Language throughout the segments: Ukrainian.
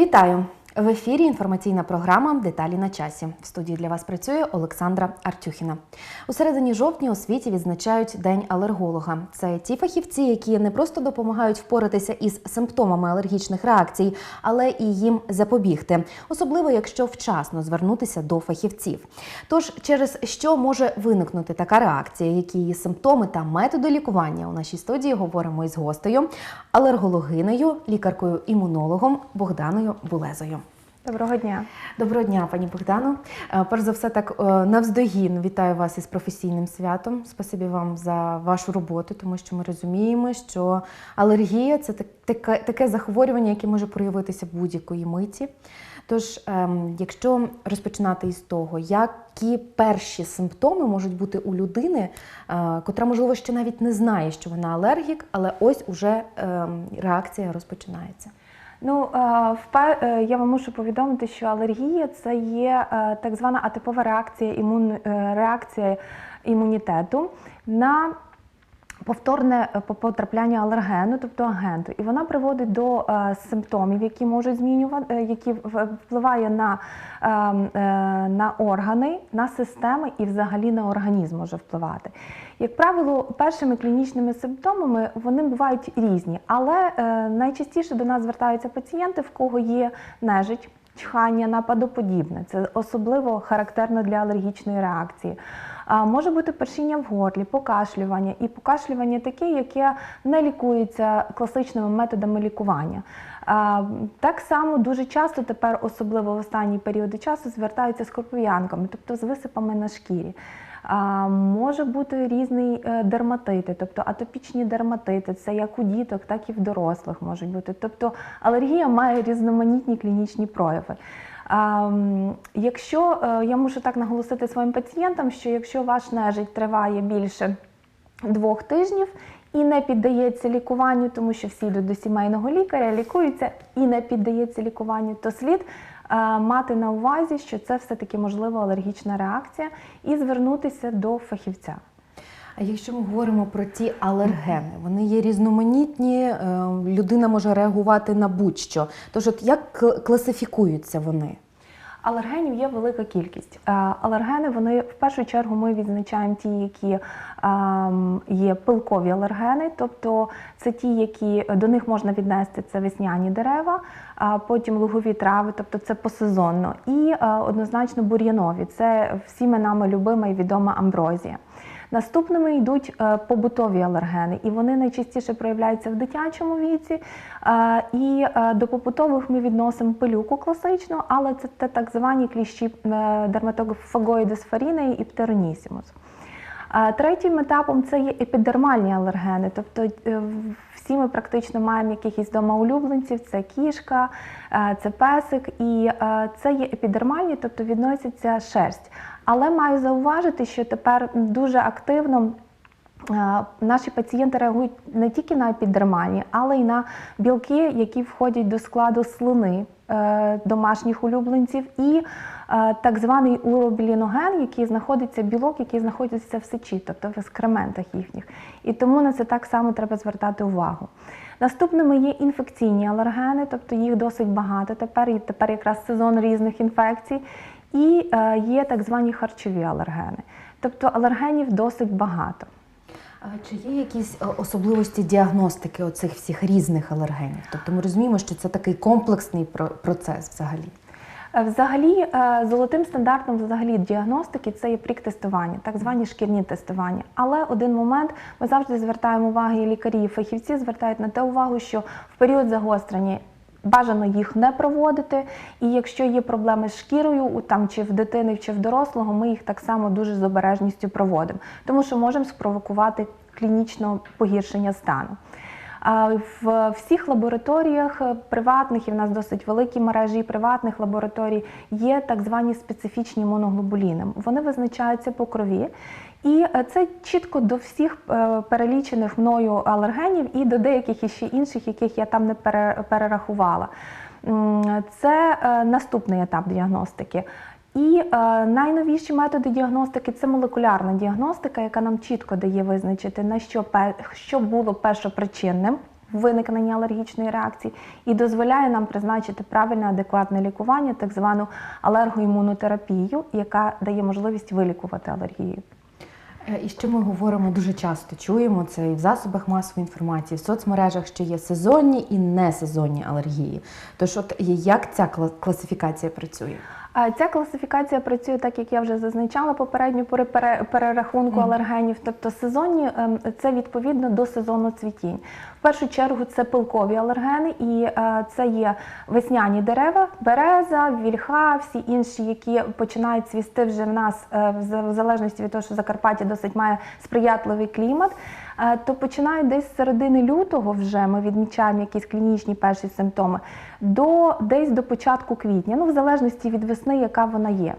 Вітаю! В ефірі інформаційна програма Деталі на часі. В студії для вас працює Олександра Артюхіна. У середині жовтня у світі відзначають День алерголога. Це ті фахівці, які не просто допомагають впоратися із симптомами алергічних реакцій, але і їм запобігти, особливо якщо вчасно звернутися до фахівців. Тож, через що може виникнути така реакція, які її симптоми та методи лікування у нашій студії говоримо із гостею, алергологинею, лікаркою-імунологом Богданою Булезою. Доброго дня. Доброго дня, пані Богдано. Е, Перш за все, так е, навздогін вітаю вас із професійним святом. Спасибі вам за вашу роботу, тому що ми розуміємо, що алергія це таке, таке захворювання, яке може проявитися будь-якої миті. Тож, ем, якщо розпочинати із того, які перші симптоми можуть бути у людини, е, котра, можливо, ще навіть не знає, що вона алергік, але ось уже ем, реакція розпочинається. Ну, е, е, я вам мушу повідомити, що алергія це є е, так звана атипова реакція, імун, реакція імунітету на повторне е, по- потрапляння алергену, тобто агенту. І вона приводить до е, симптомів, які можуть змінювати, е, які впливає на, е, е, на органи, на системи і взагалі на організм може впливати. Як правило, першими клінічними симптомами вони бувають різні, але найчастіше до нас звертаються пацієнти, в кого є нежить, чхання, нападоподібне. Це особливо характерно для алергічної реакції. Може бути першіння в горлі, покашлювання, і покашлювання таке, яке не лікується класичними методами лікування. Так само дуже часто тепер, особливо в останні періоди часу, звертаються з кропив'янками, тобто з висипами на шкірі. Може бути різний е, дерматити, тобто атопічні дерматити, це як у діток, так і в дорослих можуть бути. Тобто алергія має різноманітні клінічні прояви. Якщо е, я мушу так наголосити своїм пацієнтам, що якщо ваш нежить триває більше двох тижнів і не піддається лікуванню, тому що всі йдуть до сімейного лікаря, лікуються і не піддається лікуванню, то слід е, мати на увазі, що це все-таки можлива алергічна реакція, і звернутися до фахівця. Якщо ми говоримо про ті алергени, вони є різноманітні, е, людина може реагувати на будь-що. Тож, от як класифікуються вони? Алергенів є велика кількість. Е, Алергени вони в першу чергу ми відзначаємо ті, які ем, є пилкові алергени, тобто це ті, які до них можна віднести це весняні дерева, а потім лугові трави, тобто це посезонно, і е, однозначно бур'янові. Це всіми нами любима і відома амброзія. Наступними йдуть е, побутові алергени, і вони найчастіше проявляються в дитячому віці. Е, І е, до побутових ми відносимо пилюку класичну, але це так звані кліщі дерматофагоїдесфаріни і птеронісімус. Третім етапом це є епідермальні алергени, тобто всі ми практично маємо якихось вдома улюбленців, це кішка, це песик, і це є епідермальні, тобто відноситься шерсть. Але маю зауважити, що тепер дуже активно Е, Наші пацієнти реагують не тільки на епідермальні, але й на білки, які входять до складу слини е, домашніх улюбленців, і е, так званий уробіліноген, який знаходиться білок, який знаходиться в сечі, тобто в екскрементах їхніх. І тому на це так само треба звертати увагу. Наступними є інфекційні алергени, тобто їх досить багато тепер, і тепер якраз сезон різних інфекцій. І е, є так звані харчові алергени. Тобто алергенів досить багато. А чи є якісь е, особливості діагностики оцих всіх різних алергенів? Тобто ми розуміємо, що це такий комплексний процес взагалі. Е, Взагалі, золотим стандартом взагалі діагностики це є прік-тестування, так звані шкірні тестування. Але один момент ми завжди звертаємо увагу, і лікарі, і фахівці звертають на те увагу, що в період загострення бажано їх не проводити. І якщо є проблеми з шкірою, там чи в дитини, чи в дорослого, ми їх так само дуже з обережністю проводимо, тому що можемо спровокувати клінічне погіршення стану. В всіх лабораторіях е, приватних, і в нас досить великі мережі приватних лабораторій, є так звані специфічні моноглобуліни. Вони визначаються по крові. І е, це чітко до всіх е, перелічених мною алергенів і до деяких іще інших, яких я там не пере- перерахувала. Це наступний етап діагностики. І е, найновіші методи діагностики це молекулярна діагностика, яка нам чітко дає визначити, на що, що було першопричинним виникнення алергічної реакції і дозволяє нам призначити правильне адекватне лікування, так звану алергоімунотерапію, яка дає можливість вилікувати алергію. Е, І ще ми говоримо дуже часто, чуємо це і в засобах масової інформації, в соцмережах, що є сезонні і несезонні алергії. Тож, от як ця кла- класифікація працює? Ця класифікація працює так, як я вже зазначала попередньо при пере- перерахунку алергенів. Тобто сезонні ем, це відповідно до сезону цвітінь. В першу чергу це пилкові алергени, і е, це є весняні дерева, береза, вільха, всі інші, які починають цвісти вже в нас е, в залежності від того, що Закарпаття досить має сприятливий клімат. То починають десь з середини лютого вже ми відмічаємо якісь клінічні перші симптоми, до десь до початку квітня, ну в залежності від весни, яка вона є.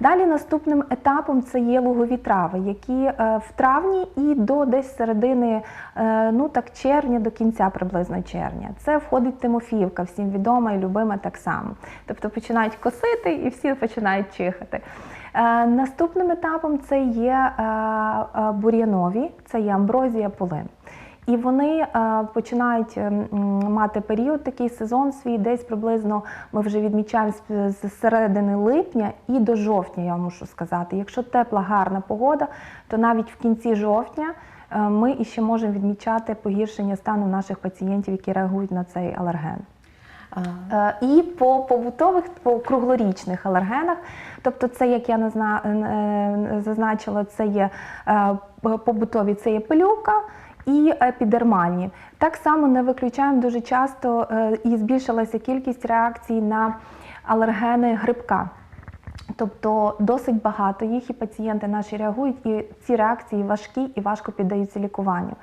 Далі наступним етапом це є лугові трави, які е, в травні і до десь середини, е, ну так червня, до кінця приблизно червня. Це входить Тимофіївка, всім відома і любима так само. Тобто починають косити і всі починають чихати. Е, Наступним етапом це є е, е, бур'янові, це є амброзія полин. І вони починають ем, мати період, такий сезон свій, десь приблизно ми вже відмічаємо з, середини липня і до жовтня, я мушу сказати. Якщо тепла, гарна погода, то навіть в кінці жовтня ми іще можемо відмічати погіршення стану наших пацієнтів, які реагують на цей алерген. А, Е, І по побутових, по круглорічних алергенах, тобто це, як я назна- е, зазначила, це є е, побутові, це є пилюка і епідермальні. Так само не виключаємо дуже часто е, і збільшилася кількість реакцій на алергени грибка. Тобто досить багато їх і пацієнти наші реагують, і ці реакції важкі і важко піддаються лікуванню.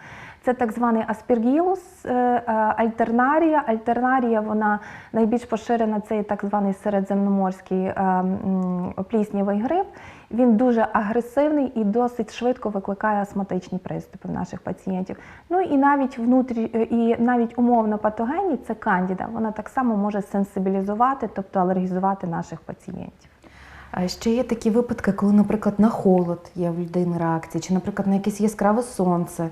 Це так званий аспергілус, е, е, альтернарія. Альтернарія вона найбільш поширена, це так званий середземноморський е, м, гриб. Він дуже агресивний і досить швидко викликає астматичні приступи в наших пацієнтів. Ну і навіть внутрі і навіть умовно патогенні це кандіда. Вона так само може сенсибілізувати, тобто алергізувати наших пацієнтів. А ще є такі випадки, коли, наприклад, на холод є в людини реакція, чи, наприклад, на якесь яскраве сонце.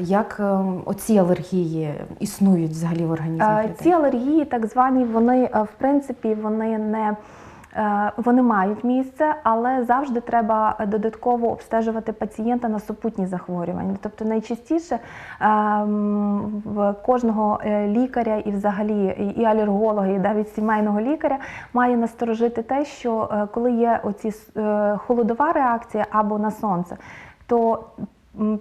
Як ем, оці алергії існують взагалі в організмі? Е, людей? Ці алергії, так звані, вони е, в принципі вони не е, вони мають місце, але завжди треба додатково обстежувати пацієнта на супутні захворювання. Тобто найчастіше е, в кожного е, лікаря і взагалі і- алерголога, і навіть сімейного лікаря має насторожити те, що е, коли є оці е, холодова реакція або на сонце, то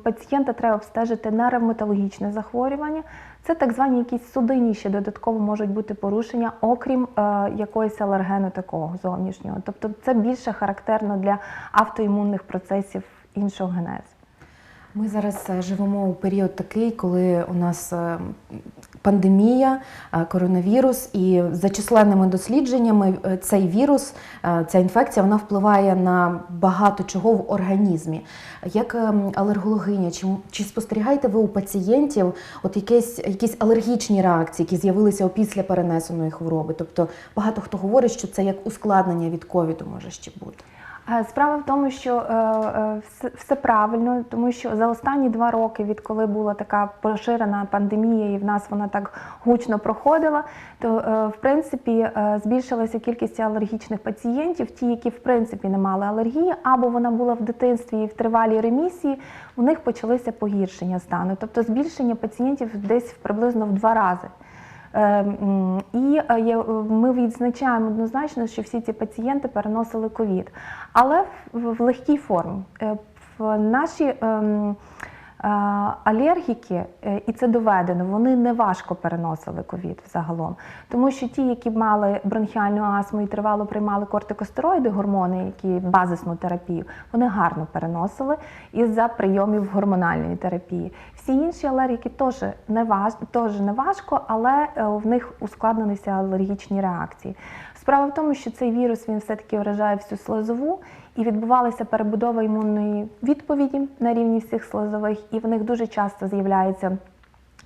пацієнта треба обстежити на ревматологічне захворювання. Це так звані якісь судинні ще додатково можуть бути порушення, окрім е, якоїсь алергену такого зовнішнього. Тобто це більше характерно для автоімунних процесів іншого генезу. Ми зараз е, живемо у період такий, коли у нас е, пандемія, е, коронавірус, і за численними дослідженнями е, цей вірус, е, ця інфекція, вона впливає на багато чого в організмі. Як алергологиня, чи, чи спостерігаєте ви у пацієнтів от якісь, якісь алергічні реакції, які з'явилися після перенесеної хвороби? Тобто багато хто говорить, що це як ускладнення від ковіду може ще бути. Е, Справа в тому, що е, е, все, правильно, тому що за останні два роки, відколи була така поширена пандемія, і в нас вона так гучно проходила, то в принципі збільшилася кількість алергічних пацієнтів, ті, які в принципі не мали алергії, або вона була в дитинстві і в тривалій ремісії, у них почалися погіршення стану, тобто збільшення пацієнтів десь приблизно в два рази. Е, м, І е, е, ми відзначаємо однозначно, що всі ці пацієнти переносили ковід, але в, легкій формі. Е, В наші ем, алергіки, е, і це доведено, вони не важко переносили ковід взагалом. Тому що ті, які мали бронхіальну астму і тривало приймали кортикостероїди, гормони, які базисну терапію, вони гарно переносили із-за прийомів гормональної терапії. Всі інші алергіки теж не важ, теж не важко, але е, в них ускладнилися алергічні реакції. Справа в тому, що цей вірус він все-таки вражає всю слизову, і відбувалася перебудова імунної відповіді на рівні всіх слизових, і в них дуже часто з'являється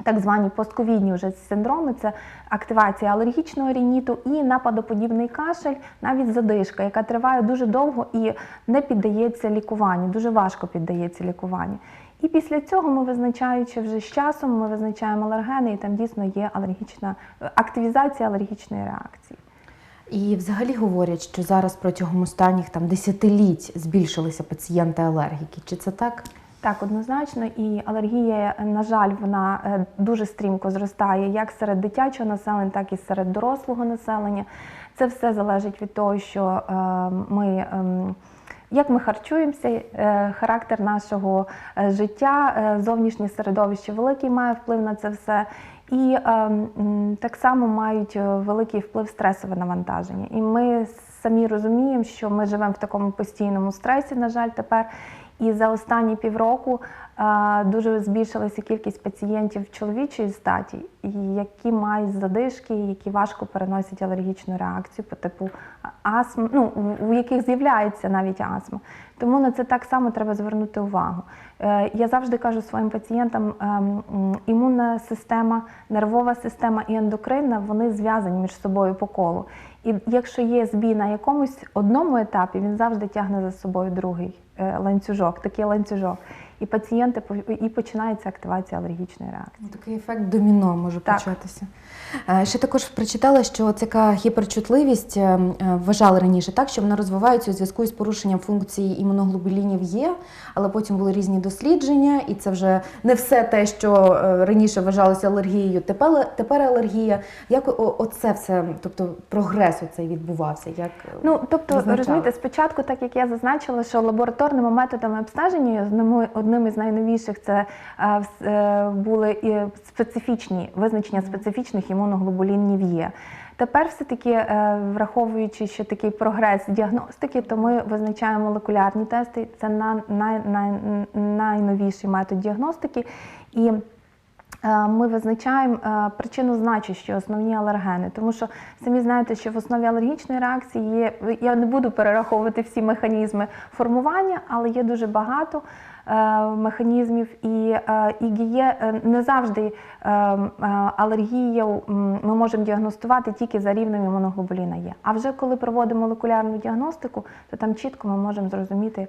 так звані постковідні вже синдроми, це активація алергічного рініту і нападоподібний кашель, навіть задишка, яка триває дуже довго і не піддається лікуванню, дуже важко піддається лікуванню. І після цього ми визначаючи вже з часом, ми визначаємо алергени, і там дійсно є алергічна активізація алергічної реакції. І взагалі говорять, що зараз протягом останніх там десятиліть збільшилися пацієнти алергіки. Чи це так? Так, однозначно, і алергія, на жаль, вона е, дуже стрімко зростає як серед дитячого населення, так і серед дорослого населення. Це все залежить від того, що е, ми. Як ми харчуємося, е, характер нашого е, життя, е, зовнішнє середовище великий має вплив на це все. І так само мають великий вплив стресове навантаження. І ми самі розуміємо, що ми живемо в такому постійному стресі, на жаль, тепер. І за останні півроку е, дуже збільшилася кількість пацієнтів чоловічої статі, які мають задишки, які важко переносять алергічну реакцію по типу астм, ну у- яких з'являється навіть астма. Тому на це так само треба звернути увагу. Е, Я завжди кажу своїм пацієнтам, ем, імунна система, нервова система і ендокринна вони зв'язані між собою по колу. І якщо є збій на якомусь одному етапі, він завжди тягне за собою другий е, ланцюжок, такий ланцюжок. І пацієнти і починається активація алергічної реакції. Такий ефект доміно може Так. початися. Е, Ще також прочитала, що така гіперчутливість е, е, вважали раніше так, що вона розвивається у зв'язку із порушенням функції імуноглобулінів Є, але потім були різні дослідження, і це вже не все те, що раніше вважалося алергією. Тепер, тепер алергія. Як оце все, тобто прогрес оцей відбувався? Як Ну тобто, розумієте, спочатку, так як я зазначила, що лабораторними методами обстеження одним, із найновіших це е, е, були і специфічні визначення специфічних імуноглобулінів є. Тепер все-таки, е, враховуючи, що такий прогрес діагностики, то ми визначаємо молекулярні тести. Це на, най, най, найновіший метод діагностики. І Ми визначаємо причину значущі основні алергени, тому що самі знаєте, що в основі алергічної реакції є. Я не буду перераховувати всі механізми формування, але є дуже багато механізмів, і, е, є е, не завжди е, е, алергію ми можемо діагностувати тільки за рівнем імуноглобуліна Є. А вже коли проводимо молекулярну діагностику, то там чітко ми можемо зрозуміти,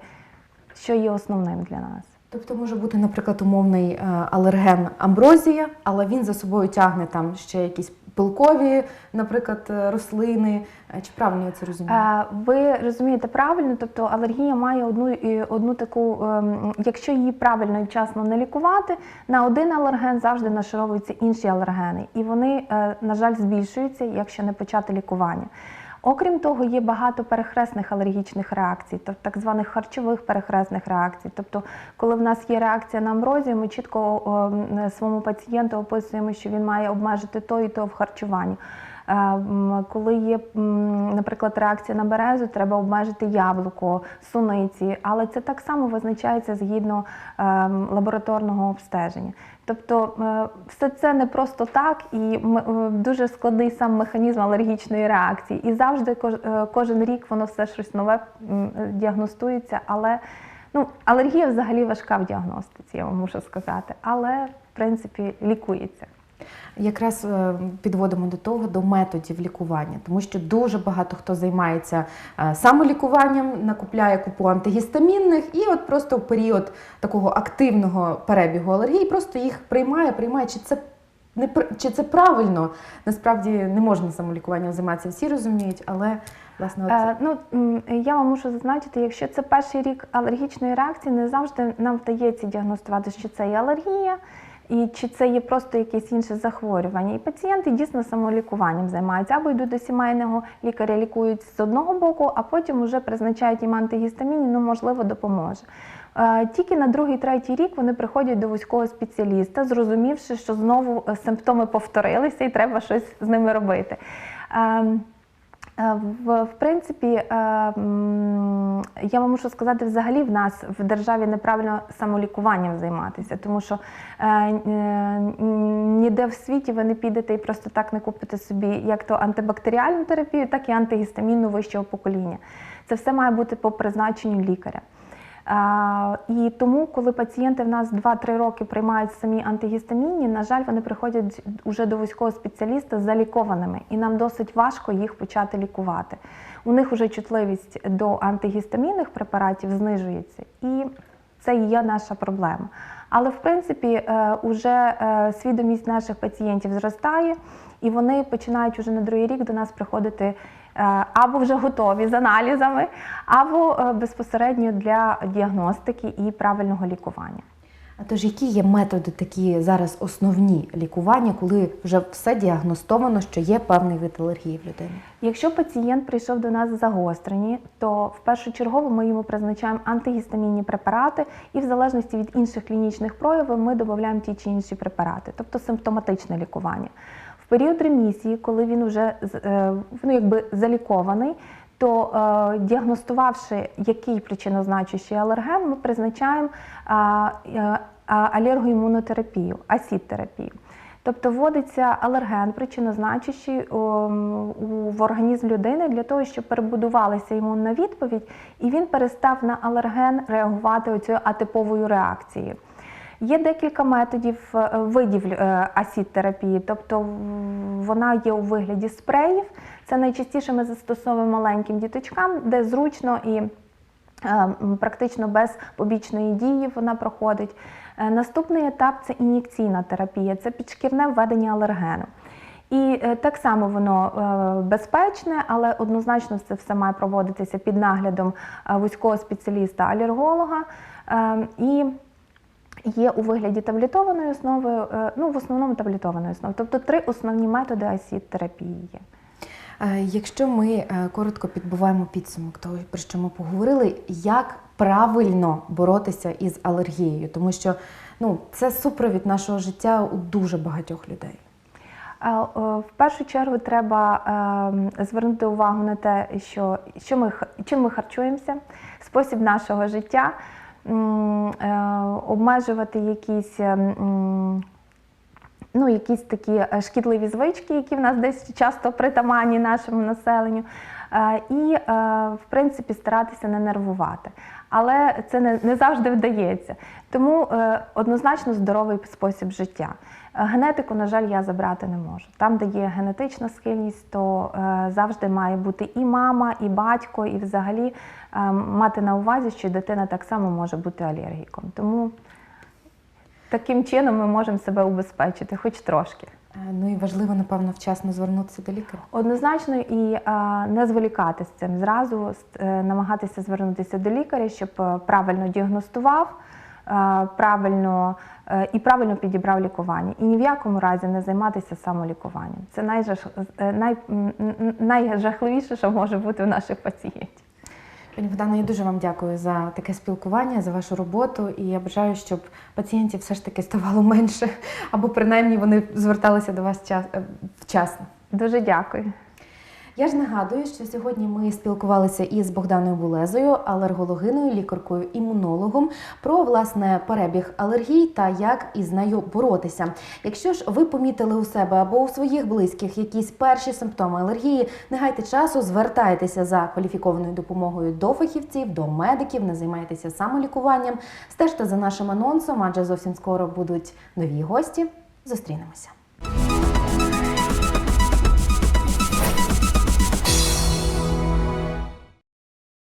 що є основним для нас. Тобто може бути, наприклад, умовний е, алерген амброзія, але він за собою тягне там ще якісь пилкові, наприклад, е, рослини. Е, Чи правильно я це розумію? Е, Ви розумієте правильно, тобто алергія має одну одну таку, ем, якщо її правильно і вчасно не лікувати, на один алерген завжди нашаровуються інші алергени, і вони, на жаль, збільшуються, якщо не почати лікування. Окрім того, є багато перехресних алергічних реакцій, тобто так званих харчових перехресних реакцій. Тобто, коли в нас є реакція на амброзію, ми чітко ем, своєму пацієнту описуємо, що він має обмежити то і то в харчуванні. Е, Коли є, наприклад, реакція на березу, треба обмежити яблуко, суниці, але це так само визначається згідно ем, лабораторного обстеження. Тобто е, все це не просто так, і е, дуже складний сам механізм алергічної реакції. І завжди кож- е, кожен рік воно все щось нове е, діагностується. Але ну, алергія взагалі важка в діагностиці, я вам мушу сказати, але в принципі лікується. Якраз е, підводимо до того до методів лікування, тому що дуже багато хто займається е, самолікуванням, накупляє купу антигістамінних, і от просто в період такого активного перебігу алергії просто їх приймає, приймає. Чи це не чи це правильно? Насправді не можна самолікуванням займатися, всі розуміють, але власне от Е, ну, я вам мушу зазначити, якщо це перший рік алергічної реакції, не завжди нам вдається діагностувати, що це є алергія. І чи це є просто якесь інше захворювання? І пацієнти дійсно самолікуванням займаються або йдуть до сімейного лікаря, лікують з одного боку, а потім вже призначають їм антигістаміні, ну можливо, допоможе. Е, Тільки на другий, третій рік вони приходять до вузького спеціаліста, зрозумівши, що знову е, симптоми повторилися і треба щось з ними робити. Е, В, в принципі, е, я вам мушу сказати, взагалі в нас в державі неправильно самолікуванням займатися, тому що е, ніде в світі ви не підете і просто так не купите собі як то антибактеріальну терапію, так і антигістамінну вищого покоління. Це все має бути по призначенню лікаря. І тому, коли пацієнти в нас 2-3 роки приймають самі антигістамінні, на жаль, вони приходять уже до вузького спеціаліста залікованими, і нам досить важко їх почати лікувати. У них вже чутливість до антигістамінних препаратів знижується, і це є наша проблема. Але в принципі, е, уже е, свідомість наших пацієнтів зростає, і вони починають уже на другий рік до нас приходити е, або вже готові з аналізами, або е, безпосередньо для діагностики і правильного лікування. А тож, які є методи такі зараз основні лікування, коли вже все діагностовано, що є певний вид алергії в людини? Якщо пацієнт прийшов до нас загострені, то в першу чергу ми йому призначаємо антигістамінні препарати, і в залежності від інших клінічних проявів ми додаємо ті чи інші препарати, тобто симптоматичне лікування. Період ремісії, коли він вже е, ну, якби залікований, то е, діагностувавши, який причинозначущий алерген, ми призначаємо е, алергоімунотерапію, асід-терапію. Тобто вводиться алерген, причинозначущий в організм людини для того, щоб перебудувалася імунна відповідь, і він перестав на алерген реагувати оцією атиповою реакцією. Є декілька методів е, видів е, асід-терапії, тобто вона є у вигляді спреїв. Це найчастіше ми застосовуємо маленьким діточкам, де зручно і е, практично без побічної дії вона проходить. Е, Наступний етап це ін'єкційна терапія, це підшкірне введення алергену. І е, так само воно е, безпечне, але однозначно це все має проводитися під наглядом е, вузького спеціаліста-алерголога. Е, І є у вигляді таблетованої основи, е, ну в основному таблетованої основи. Тобто три основні методи асід-терапії є. Е, Якщо ми е, коротко підбиваємо підсумок того, про що ми поговорили, як правильно боротися із алергією, тому що ну, це супровід нашого життя у дуже багатьох людей. В першу чергу треба е, звернути увагу на те, що, що ми, чим ми харчуємося, спосіб нашого життя, обмежувати якісь. е, Ну, якісь такі е, шкідливі звички, які в нас десь часто притаманні нашому населенню, Е, і, е, в принципі, старатися не нервувати. Але це не, завжди вдається. Тому е, однозначно здоровий спосіб життя. Е, Генетику, на жаль, я забрати не можу. Там, де є генетична схильність, то е, завжди має бути і мама, і батько, і взагалі е, мати на увазі, що дитина так само може бути алергіком. Тому таким чином ми можемо себе убезпечити, хоч трошки. Ну і важливо, напевно, вчасно звернутися до лікаря. Однозначно і е, не зволікати з цим зразу, намагатися звернутися до лікаря, щоб правильно діагностував, правильно е, і правильно підібрав лікування. І ні в якому разі не займатися самолікуванням. Це найжах, е, най, найжахливіше, що може бути у наших пацієнтів. Пані Богдано, я дуже вам дякую за таке спілкування, за вашу роботу. І я бажаю, щоб пацієнтів все ж таки ставало менше, або принаймні вони зверталися до вас е, вчасно. Дуже дякую. Я ж нагадую, що сьогодні ми спілкувалися із Богданою Булезою, алергологиною, лікаркою-імунологом про власне перебіг алергій та як із нею боротися. Якщо ж ви помітили у себе або у своїх близьких якісь перші симптоми алергії, не гайте часу, звертайтеся за кваліфікованою допомогою до фахівців, до медиків, не займайтеся самолікуванням. Стежте за нашим анонсом, адже зовсім скоро будуть нові гості. Зустрінемося.